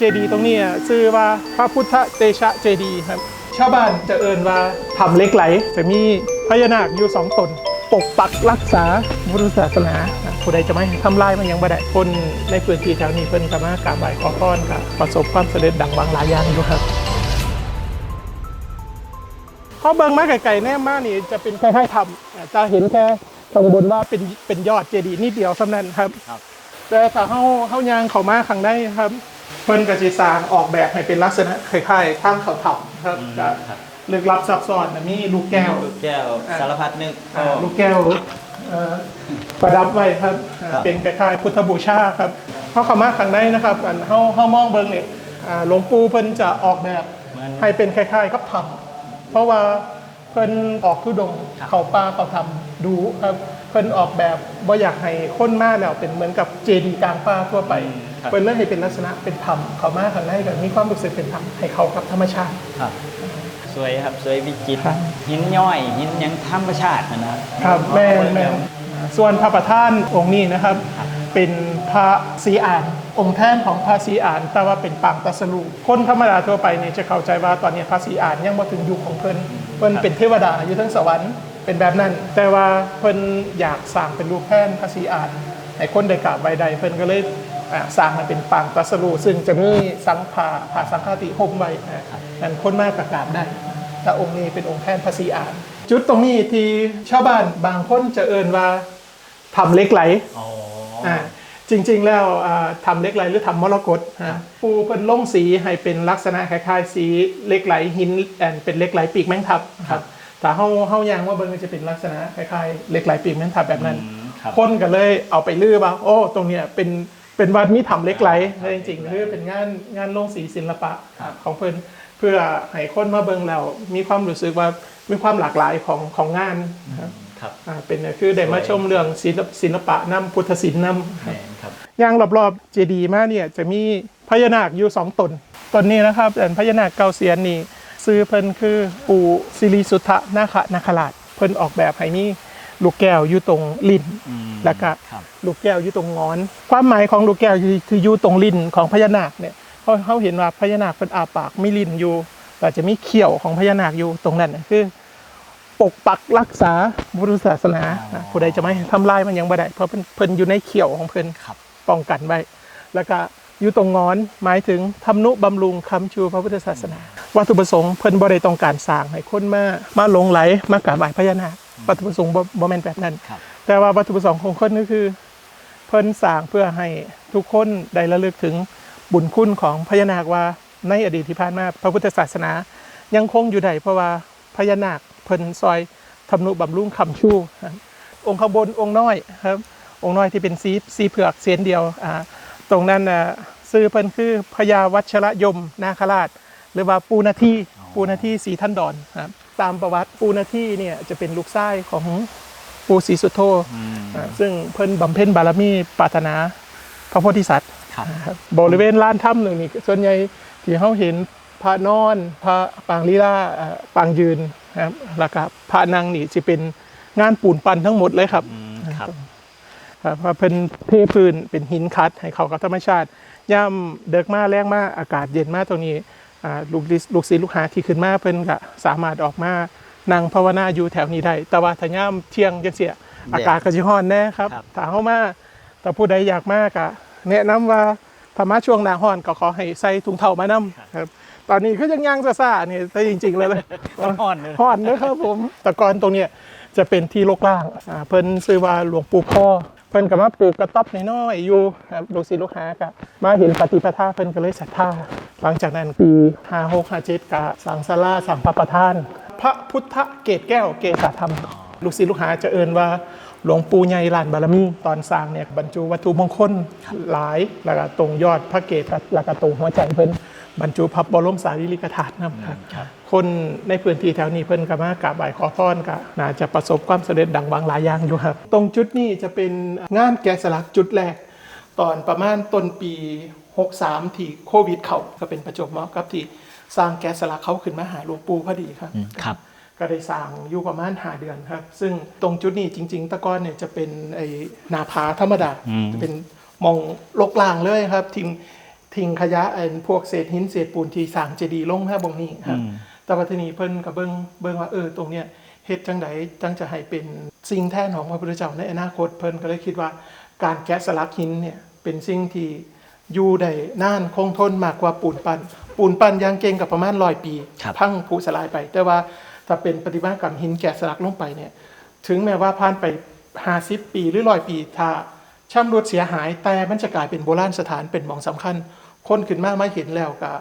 เจดีย์ตรงนี้อะชื่อว่าพระพุทธเตชะเจดีย์ครับ ชาวบ้านจะเอินว่าทำเหล็กไหล จะมีพญานาคอยู่สองตน ปกปักรักษาพุทธศาสนาอะผู้ใดจะไม่ทำลายมันยังบ่ได้คนในพื้นที่แถวนี้เพิ่นก็มากราบไหว้ขอพรกับประสบความสำเร็จดังหวังหลายอย่างอยู่ครับพอเบิ่งมาไกลๆแน่มากนี่จะเป็นคล้ายๆถ้ำอะจะเห็นแค่ข้างบนว่าเป็นเป็นยอดเจดีย์นิดเดียวสำนั้นครับครับแต่ถ้าเฮาเฮายางเข้ามาข้างในครับ เพิ่นก็สิสร้างออกแบบให้เป็นลักษณะคล้ายๆทางเขาถ้ำครับอืมก็ครับลึกลับซับซ้อนนะมีลูกแก้ว ลูกแก้วอะสารพัดนึกอ่าลูกแก้วเอ่อประดับไว้ครับอ่าครับเป็นคล้ายๆพุทธบูชาครับเฮาเข้ามาข้างในนะครับอันเฮาเฮามองเบิ่งนี่อ่าหลวงปู่เพิ่นจะออกแบบเหมือนให้เป็นคล้ายๆกับถ้ำเพราะว่าเพิ่นออกทุดงค์ครับเขาป่าเขาทำดูครับเพิ่นออกแบบบ่อยากให้คนมาแล้วเป็นเหมือนกับเจดีย์กลางป่าทั่วไปเพิ่นเลยให้เป็นลักษณะเป็นถ้ำเขามาข้างในก็มีความรู้สึกเป็นถ้ำให้เข้ากับธรรมชาติครับสวยครับสวยวิจิตรครับหินย่อยหินหยังธรรมชาตินะนะครับครับแม่นแม่นส่วนพระประธานองค์นี้นะครับ เป็นพระศรีอานองค์แท่นของพระศรีอาน แต่ว่าเป็นปางตรัสรูคนธรรมดาทั่วไปเนี่ยจะเข้าใจว่าตอนนี้พระศรีอานยังมาถึงยุคของเพิ่นเพิ่นเป็นเทวดาอยู่ทั้งสวรรค์ เป็นแบบนั้น แต่ว่าเพิ่นอยากสร้างเป็นรูปแท่นพระศรีอานให้คนได้กราบไหว้ใดเพิ่นก็เลยอ่าสร้างมาเป็นปางตรัสรูซึ่งจะมีสังฆาผ่าสังฆาติห่มไว้นะนั้นคนมากกราบได้แต่องค์นี้เป็นองค์แทนพระศรีอาน จุดตรงนี้ที่ชาวบ้านบางคนจะเอินว่าทำเหล็กไหลอ๋ออ่าจริงๆแล้วอ่าทำเหล็กไหลหรือทำมรกตฮะปูเป็นล่งสีให้เป็นลักษณะคล้ายๆ สีเหล็กไหลหินแอนเป็นเหล็กไหลปีกแมงทับครับ แต่เฮาเฮายางว่าเบิ่งก็จะเป็นลักษณะคล้ายๆเหล็กไหลปีกแมงทับแบบนั้นอืมครับคนก็เลยเอาไปลือว่าโอ้ ตรงเนี้ยเป็นเป็นวัดมีทำเหล็กไหลแต่จริงๆคือเป็นงานงานลงสีศิลปะของเพิ่นเพื่อให้คนมาเบิ่งแล้วมีความรู้สึกว่ามีความหลากหลายของของงานนะครับครับอ่าเป็นคือได้มาชมเรื่องศิลปศิลปะน้ำพุทธศิลป์น้ำแม่นครับย่างรอบๆเจดีย์มาเนี่ยจะมีพญานาคอยู่สองตนตนนี้นะครับแต่พญานาคเกาเสียนนี่ ซื้อเพิ่นคือปู่สิริสุทธนาคนาคราชเพิ่นออกแบบให้มีลูกแก้วอยู่ตรงลิ้นอืมแล้วก็ครับลูกแก้วอยู่ตรงงอน ความหมายของลูกแก้วคือคืออยู่ตรงลิ้นของพญานาคเนี่ยเพราะเขาเห็นว่าพญานาคเป็นอาปากมีลิ้นอยู่แต่จะมีเขี้ยวของพญานาคอยู่ตรงนั้นน่ะคือ ปกปักรักษาพุทธศาสนาอ๋อผู้ใดจะไม่ทำลายมันยังบ่ได้เพราะเพิ่นเพิ่นอยู่ในเขี้ยวของเพิ่นครับป้องกันไว้แล้วก็อยู่ตรงงอนหมายถึงทำนุบำรุงคำชูพระพุทธศาสนา วัตถุประสงค์เพิ่นบ่ได้ต้องการสร้างให้คนมามาหลงไหลมากราบไหว้พญานาควัตถุประสงค์บ่บ่แม่นแบบนั้นครับแต่ว่าวัตถุประสงค์ของคนก็คือ เพิ่นสร้างเพื่อให้ทุกคนได้ระลึกถึงบุญคุณของพญานาคว่าในอดีตที่ผ่านมาพระพุทธศาสนา ยังคงอยู่ได้เพราะว่าพญานาคเพิ่นซอยทำนุบำรุงคำชูครับองค์ข้างบนองค์น้อยครับองค์น้อยที่เป็นสีสีเผือกเสียนเดียวอ่าตรงนั้นน่ะซื้อเพิ่นคือพญาวัชรยมนาคราช หรือว่าปูนาทีปูนาทีสีท่านดอนครับตามประวัติปูนาทีเนี่ยจะเป็นลูกชายของปูศรีสุโธอืมอ่าซึ่งเพิ่นบำเพ็ญบารมีปรารถนาพระโพธิสัตว์ครับนะครับบริเวณลานถ้ำหนึ่งนี่ส่วนใหญ่ที่เขาเห็นพระนอนพระปางลีลาเอ่อปางยืนนะครับแล้วก็พระนางนี่จะเป็นงานปูนปั้นทั้งหมดเลยครับอืมครับครับว่าเป็นเทพื้นเป็นหินคัดให้เข้ากับธรรมชาติย่ำเดิกมาแรงมาอากาศเย็นมาตรงนี้อ่า ลูกศิษย์ลูกศิษย์ลูกหาที่ขึ้นมาเพิ่นก็สามารถออกมานั่งภาวนาอยู่แถวนี้ได้แต่ว่าถ้าย่ำเที่ยงจังเสียอากาศก็สิร้อนแน่ครับครับถ้าเข้ามาแต่ผู้ใดอยากมากอะแนะนำว่าถ้ามาช่วงหน้าร้อนก็ขอให้ใส่ถุงเท้ามานํครับตอนนี้ก็ยังย่างซ่าๆนี่แต่จริง ๆ เลยเลยร้อนเลยฮอนนะครับผมแต่ก่อนตรงเนี้ยจะเป็นที่โลกล่างอ่าเพิ่นซื้อว่าหลวงปู่พ่อเพิ่นก็มาปลูกกระต๊อบน้อยๆอยู่ครับลูกศิษย์ลูกหากะมาเห็นปฏิปทาเพิ่นก็เลยศรัทธาหลังจากนั้นปี56 57กะสังสาราสังพระประธาน พระพุทธเกตแก้วเกษาธรรม ลูกศิษย์ลูกหาจะเอินว่าหลวงปู่ใหญ่ลานบารมีตอนสร้างเนี่ยบรรจุวัตถุมงคลหลายแล้วก็ตรงยอดพระเกศแล้วก็ตรงหัวใจเพิ่น บรรจุพระบรมสารีริกธาตุนะครับครับคนในพื้นที่แถวนี้เพิ่นก็มากราบไหว้ขอพรก็น่าจะประสบความสำเร็จดังหวังหลายอย่างอยู่ครับ ตรงจุดนี้จะเป็นงานแกะสลักจุดแรก ตอนประมาณต้นปี 63 ที่โควิดเข้าก็เป็นประจวบเหมาะกับที่สร้างแกะสลักเขาขึ้นมาหาหลวงปู่พอดีครับอืมครับก็ได้สร้างอยู่ประมาณหาเดือนครับ ซึ่งตรงจุดนี้จริง ๆ ตะกอนเนี่ยจะเป็นไอ้หนาผาธรรมดาอืมจะเป็นมองโลกลางเลยครับทีม ทิ้งขยะไอ้พวกเศษหินเศษปูนที่สร้างเจดีย์ลงฮะบงนี้ครับอืมแต่ว่าทีนี้เพิ่นก็เบิ่งเบิ่งว่าเออตรงเนี้ยเฮ็ดจังไดจังจะให้เป็นสิ่งแทนของพระพุทธเจ้าในอนาคตเพิ่นก็เลยคิดว่าการแกะสลักหินเนี่ยเป็นสิ่งที่อยู่ได้นานคงทนมากกว่าปูนปั้นปูนปั้นยังเก่งกับประมาณ100ปีครับพังผุสลายไป แต่ว่าถ้าเป็นปฏิมากรรมหินแกะสลักลงไปเนี่ยถึงแม้ว่าผ่านไป50ปีหรือร้อยปีถ้า ช่ำรุดเสียหายแต่มันจะกลายเป็นโบราณสถานเป็นหมองสำคัญ คนขึ้นมาไม่เห็นแล้วก็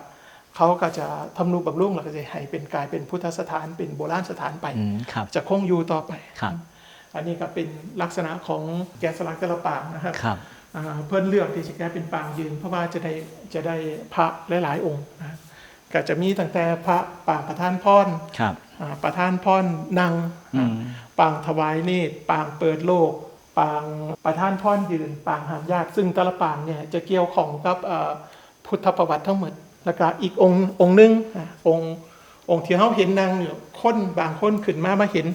เขาก็จะทำนุบำรุงแล้วก็จะให้เป็นกลายเป็นพุทธสถานเป็นโบราณสถานไปอืมครับจะคงอยู่ต่อไปครับอันนี้ก็เป็นลักษณะของแกะสลักแต่ละปางนะครับครับอ่าเพื่อนเลือกที่จะแก้เป็นปางยืน เพราะว่าจะได้จะได้พระหลายๆองค์นะก็จะมีตั้งแต่พระปางประธานพรครับอ่าประธานพรนางอืมปางถวายเนตรปางเปิดโลก ปางประธานพรยืน ปางหามญาติซึ่งแต่ละปางเนี่ยจะเกี่ยวของกับเอ่อพุทธประวัติทั้งหมด แล้วก็อีกองค์องค์หนึงอะองค์องค์ที่เขาเห็นนางอยู่คนบางคนขึ้นมามาเห็น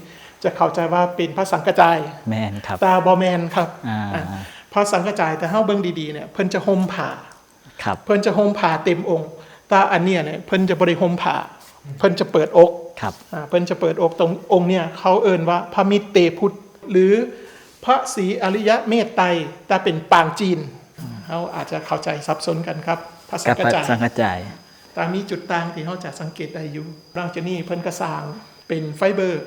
จะเข้าใจว่าเป็นพระสังกระจายแมนครับตาบอแมนครับอ่าอะพระสังกระจายแต่เฮาเบิ่งดีๆเนี่ยเพิ่นจะห่มผ้าครับเพิ่นจะห่มผ้าเต็มองค์แตาอันเนี้ยเนี่ยเพิ่นจะบริห่มผ้าเพิ่นจะเปิดอกครับอ่าเพิ่นจะเปิดอกตรงองค์เนี่ยเขาเอ่นว่าพระมิตรเตพุทธหรือ พระศรีอริยะเมตไตรแต่เป็นปางจีนเขาอาจจะเข้าใจสับสนกันครับพระสักังบกพระจายสังกระจายแต่มีจุดต่างที่เขาจะสังเกตได้อยู่หลังจากนี้เพิ่นก็สร้างเป็นไฟเบอร์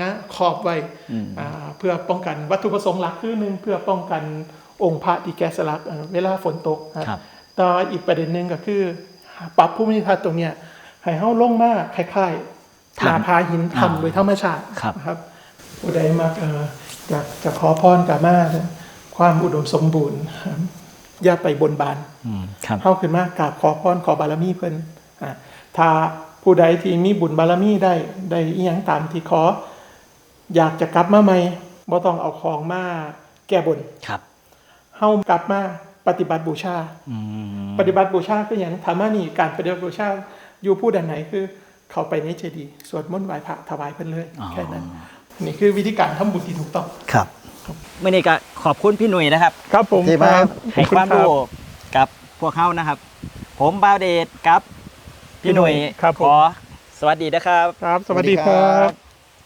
งะขอบไว้อืมอ่าเพื่อป้องกันวัตถุประสงค์หลักคือหนึ่งเพื่อป้องกันองค์พระที่แกะสลักอ่าเวลาฝนตกนะครับแต่อีกประเด็นหนึ่งก็คือ ปรับภูมิทัศน์ตรงเนี้ยให้เฮาลงมาคล้ายๆหนาพาหินทำโดยธรรมชาติครับนะครับผู้ใดมักเอ่ออยากจะขอพรกามาความอุดมสมบูรณ์ครับอย่าไปบนบานอืมครับเข้าขึ้นมากราบขอพรขอบารมีเพิ่นอ่าถ้าผู้ใดที่มีบุญบารมีได้ได้อีหยังตามที่ขอ อยากจะกลับมาใหม่บ่ต้องเอาของมาแก้บนครับเฮากลับมาปฏิบัติบูชาอืมปฏิบัติบูชาคืออย่างธรรมานี่การปฏิบัติบูชาอยู่ผู้ดันไหนคือ เข้าไปในเจดีย์สวดมนต์ไหว้พระถวายเพิ่นเลยอ๋อแค่นั้น นี่คือวิธีการทำบุญที่ถูกต้อง ครับเมื่อนี้ก็ขอบคุณพี่หนุ่ยนะครับครับผมที่มารับให้ความรู้กับพวกเขานะครับ ผมบาวเดชกับ พี่หนุ่ยครับผมขอสวัสดีนะครับ ครับ สวัสดีครับ